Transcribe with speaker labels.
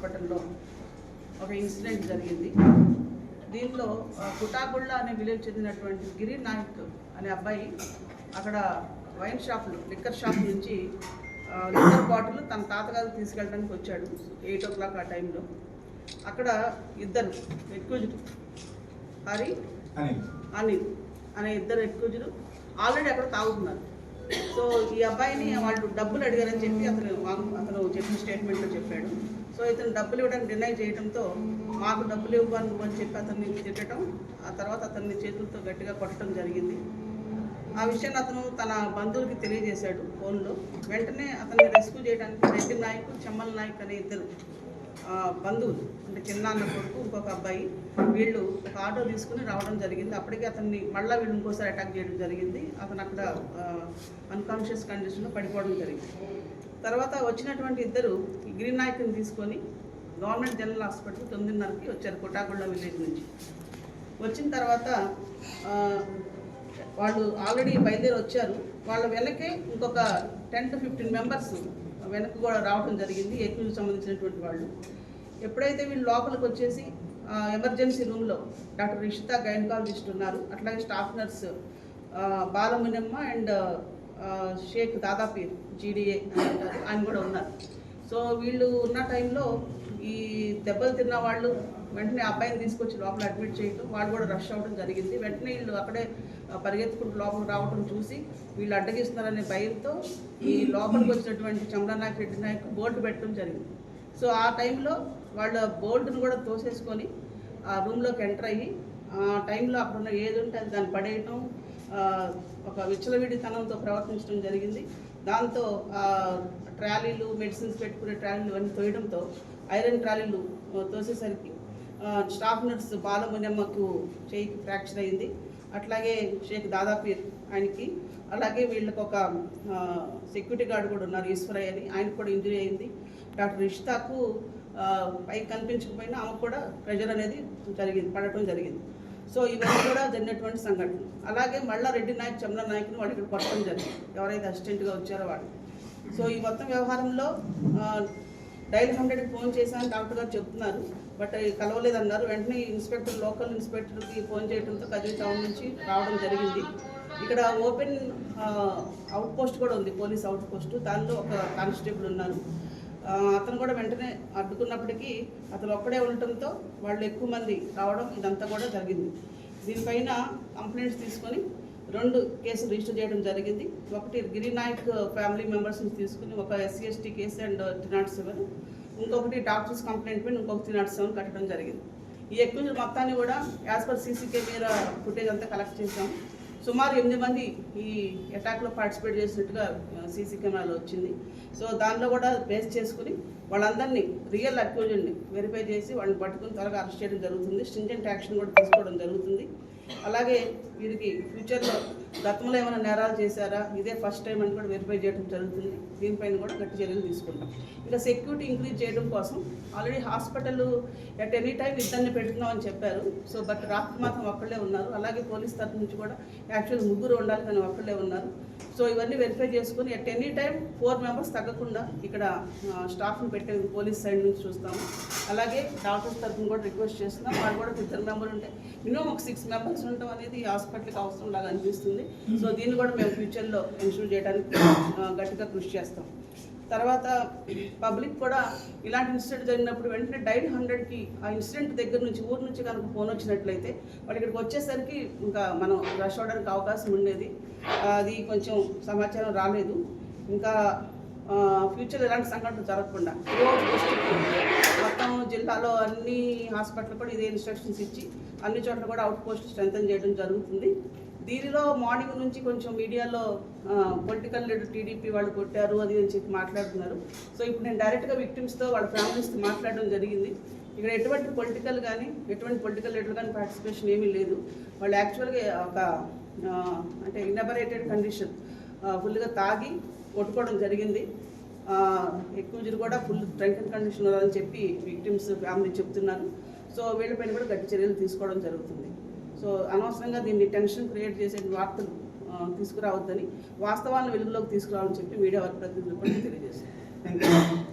Speaker 1: హాస్పిటల్లో ఒక ఇన్సిడెంట్ జరిగింది. దీంట్లో ఆ, కుటాగుళ్ళ అనే విలేజ్ చెందినటువంటి గిరి నాయక్ అనే అబ్బాయి అక్కడ వైన్ షాప్లో లిక్కర్ షాప్ నుంచి లిక్కర్ బాటిల్ తన తాతగారు తీసుకెళ్ళడానికి వచ్చాడు ఎయిట్ ఓ క్లాక్ ఆ టైంలో. అక్కడ ఇద్దరు ఎక్యూజ్డ్ హరి
Speaker 2: అని
Speaker 1: అనిల్ అనే ఇద్దరు ఎక్యూజ్డ్ ఆల్రెడీ అక్కడ తాగుతున్నారు. సో ఈ అబ్బాయిని వాళ్ళు డబ్బులు అడిగారని చెప్పి అతను అతను చెప్పిన స్టేట్మెంట్లో చెప్పాడు. సో ఇతను డబ్బులు ఇవ్వడానికి డినై చేయడంతో మాకు డబ్బులు ఇవ్వను అని చెప్పి అతన్ని తిట్టడం ఆ తర్వాత అతన్ని చేతులతో గట్టిగా కొట్టడం జరిగింది. ఆ విషయాన్ని అతను తన బంధువులకి తెలియజేశాడు ఫోన్లో. వెంటనే అతన్ని రెస్క్యూ చేయడానికి రెడ్డి నాయక్ చెమ్మల నాయక్ అనే ఇద్దరు బంధువులు అంటే చిన్నాన్న కొడుకు ఇంకొక అబ్బాయి వీళ్ళు ఒక ఆటో తీసుకుని రావడం జరిగింది. అప్పటికే అతన్ని మళ్ళీ వీళ్ళు ఇంకోసారి అటాక్ చేయడం జరిగింది. అతను అక్కడ అన్కాన్షియస్ కండిషన్లో పడిపోవడం జరిగింది. తర్వాత వచ్చినటువంటి ఇద్దరు గ్రీన్ నాయకుని తీసుకొని గవర్నమెంట్ జనరల్ హాస్పిటల్ తొమ్మిదిన్నరకి వచ్చారు కోటాగుళ్ళ విలేజ్ నుంచి. వచ్చిన తర్వాత వాళ్ళు ఆల్రెడీ బయలుదేరి వచ్చారు. వాళ్ళ వెనకే ఇంకొక టెన్ టు ఫిఫ్టీన్ మెంబర్స్ వెనక్కి కూడా రావడం జరిగింది ఏపీకి సంబంధించినటువంటి వాళ్ళు. ఎప్పుడైతే వీళ్ళు లోపలికి వచ్చేసి ఎమర్జెన్సీ రూమ్లో డాక్టర్ రిషిత గైనకాలజిస్ట్ ఉన్నారు. అట్లాగే staff nurse Balamunamma and Shaik Dadapeer GDA అని ఆయన కూడా ఉన్నారు. సో వీళ్ళు ఉన్న టైంలో ఈ దెబ్బలు తిన్న వాళ్ళు వెంటనే అబ్బాయిని తీసుకొచ్చి లోపల అడ్మిట్ చేయటం వాళ్ళు కూడా రష్ అవ్వడం జరిగింది. వెంటనే వీళ్ళు అక్కడే పరిగెత్తుకుంటూ లోపల రావడం చూసి వీళ్ళు అడ్డగిస్తున్నారనే భయంతో ఈ లోపలికి వచ్చినటువంటి చంద్రనాయక్ రెడ్డి నాయక్ బోర్డు పెట్టడం జరిగింది. సో ఆ టైంలో వాళ్ళ బోర్డును కూడా తోసేసుకొని ఆ రూమ్లోకి ఎంటర్ అయ్యి ఆ టైంలో అక్కడ ఉన్న ఏది ఉంటే అది దాన్ని పడేయటం ఒక విచ్చలవిడితనంతో ప్రవర్తించడం జరిగింది. దాంతో ట్రాలీలు మెడిసిన్స్ పెట్టుకునే ట్రాలీలు అన్నీ తోయడంతో ఐరన్ ట్రాలీలు తోసేసరికి స్టాఫ్ నర్స్ బాలమునమ్మకు చేయికి ఫ్రాక్చర్ అయింది. అట్లాగే షేక్ దాదాపీర్ ఆయనకి అలాగే వీళ్ళకి ఒక సెక్యూరిటీ గార్డ్ కూడా ఉన్నారు ఈశ్వరయ్య అని. ఆయనకు కూడా ఇంజరీ అయింది. డాక్టర్ ఇష్తాకు పైకి కనిపించకపోయినా ఆమెకు కూడా ప్రెషర్ అనేది జరిగింది పడటం జరిగింది. సో ఇవన్నీ కూడా జరిగినటువంటి సంఘటన అలాగే మళ్ళా రెడ్డి నాయక్ చంద్ర నాయక్ని వాడు ఇక్కడ కొట్టడం జరిగింది. ఎవరైతే అసిస్టెంట్గా వచ్చారో వాళ్ళు సో ఈ మొత్తం వ్యవహారంలో డైల్ హండ్రెడ్కి ఫోన్ చేశాను డాక్టర్ గారు చెప్తున్నారు. బట్ కలవలేదన్నారు. వెంటనే ఇన్స్పెక్టర్ లోకల్ ఇన్స్పెక్టర్కి ఫోన్ చేయడంతో కదిరి టౌన్ నుంచి రావడం జరిగింది. ఇక్కడ ఓపెన్ అవుట్ పోస్ట్ కూడా ఉంది. Police out post. దానిలో ఒక కానిస్టేబుల్ ఉన్నారు. అతను కూడా వెంటనే అడ్డుకున్నప్పటికీ అతను ఒక్కడే ఉండటంతో వాళ్ళు ఎక్కువ మంది రావడం ఇదంతా కూడా జరిగింది. దీనిపైన కంప్లైంట్స్ తీసుకొని రెండు కేసులు రిజిస్టర్ చేయడం జరిగింది. ఒకటి గిరినాయక్ ఫ్యామిలీ మెంబర్స్ని తీసుకుని ఒక SC ST case and three not seven. ఇంకొకటి డాక్టర్స్ కంప్లైంట్ పైన ఇంకొక త్రీ నాట్ సెవెన్ కట్టడం జరిగింది. ఈ ఎక్కువ మొత్తాన్ని కూడా as per CC camera footage అంతా కలెక్ట్ చేసాం సుమారు ఎనిమిది మంది ఈ అటాక్లో పార్టిసిపేట్ చేసినట్టుగా సీసీ కెమెరాలో వచ్చింది. సో దానిలో కూడా బేస్ చేసుకుని వాళ్ళందరినీ రియల్ అక్యూజన్ని వెరిఫై చేసి వాళ్ళని పట్టుకుని త్వరగా అరెస్ట్ చేయడం జరుగుతుంది. స్ట్రింజెంట్ యాక్షన్ కూడా తీసుకోవడం జరుగుతుంది. అలాగే వీరికి ఫ్యూచర్లో గతంలో ఏమైనా నేరాలు చేశారా? ఇదే ఫస్ట్ టైం అని కూడా వెరిఫై చేయడం జరుగుతుంది. దీనిపైన కూడా గట్టి చర్యలు తీసుకుంటాం. ఇక సెక్యూరిటీ ఇంక్రీజ్ చేయడం కోసం already hospital at any time ఇద్దరిని పెడుతున్నామని చెప్పారు. సో బట్ రాత్రి మాత్రం ఒక్కళ్ళే ఉన్నారు. అలాగే పోలీస్ తరఫు నుంచి కూడా యాక్చువల్ ముగ్గురు ఉండాలి కానీ ఒక్కళ్ళే ఉన్నారు. సో ఇవన్నీ వెరిఫై చేసుకుని at any time four members తగ్గకుండా ఇక్కడ స్టాఫ్ని పెట్టే పోలీస్ సైడ్ నుంచి చూస్తాము. అలాగే డాక్టర్స్ తరఫున కూడా రిక్వెస్ట్ చేస్తున్నాం. వాళ్ళు కూడా ఇద్దరు మెంబర్ ఉంటాయి మినిమం ఒక సిక్స్ మెంబర్స్ ఉండటం అనేది హాస్పిటల్కి అవసరం లాగా అనిపిస్తుంది. సో దీన్ని కూడా మేము ఫ్యూచర్లో ఎన్షూర్ చేయడానికి గట్టిగా కృషి చేస్తాం. తర్వాత పబ్లిక్ కూడా ఇలాంటి ఇన్సిడెంట్ జరిగినప్పుడు వెంటనే డైన్ హండ్రెడ్కి ఆ ఇన్సిడెంట్ దగ్గర నుంచి ఊరు నుంచి కనుక ఫోన్ వచ్చినట్లయితే వాళ్ళు ఇక్కడికి వచ్చేసరికి ఇంకా మనం రష్ అవడానికి అవకాశం ఉండేది. అది కొంచెం సమాచారం రాలేదు. ఇంకా ఫ్యూచర్ ఎలాంటి సంఘటనలు జరగకుండా మొత్తం జిల్లాలో అన్ని హాస్పిటల్ కూడా ఇదే ఇన్స్ట్రక్షన్స్ ఇచ్చి అన్ని చోట్ల కూడా అవుట్ పోస్ట్ స్ట్రెంగ్ చేయడం జరుగుతుంది. దీనిలో మార్నింగ్ నుంచి కొంచెం మీడియాలో పొలిటికల్ లీడర్ టీడీపీ వాళ్ళు కొట్టారు అది అని చెప్పి మాట్లాడుతున్నారు. సో ఇప్పుడు నేను డైరెక్ట్గా విక్టిమ్స్తో వాళ్ళ ఫ్యామిలీస్తో మాట్లాడడం జరిగింది. ఇక్కడ ఎటువంటి పొలిటికల్ కానీ ఎటువంటి పొలిటికల్ లీడర్ కానీ పార్టిసిపేషన్ ఏమీ లేదు. వాళ్ళు యాక్చువల్గా ఒక అంటే ఇన్నబరేటెడ్ కండిషన్ ఫుల్గా తాగి కొట్టుకోవడం జరిగింది. ఎక్కువ కూడా ఫుల్ డ్రంకన్ కండిషన్ అని చెప్పి విక్టిమ్స్ ఫ్యామిలీ చెప్తున్నారు. సో వీళ్ళపైన కూడా గట్టి చర్యలు తీసుకోవడం జరుగుతుంది. సో అనవసరంగా దీన్ని టెన్షన్ క్రియేట్ చేసే వార్తలు తీసుకురావద్దని వాస్తవాలను వెలుగులోకి తీసుకురావాలని చెప్పి మీడియా వారి ప్రతినిధులు కూడా తెలియజేస్తారు
Speaker 2: థ్యాంక్ యూ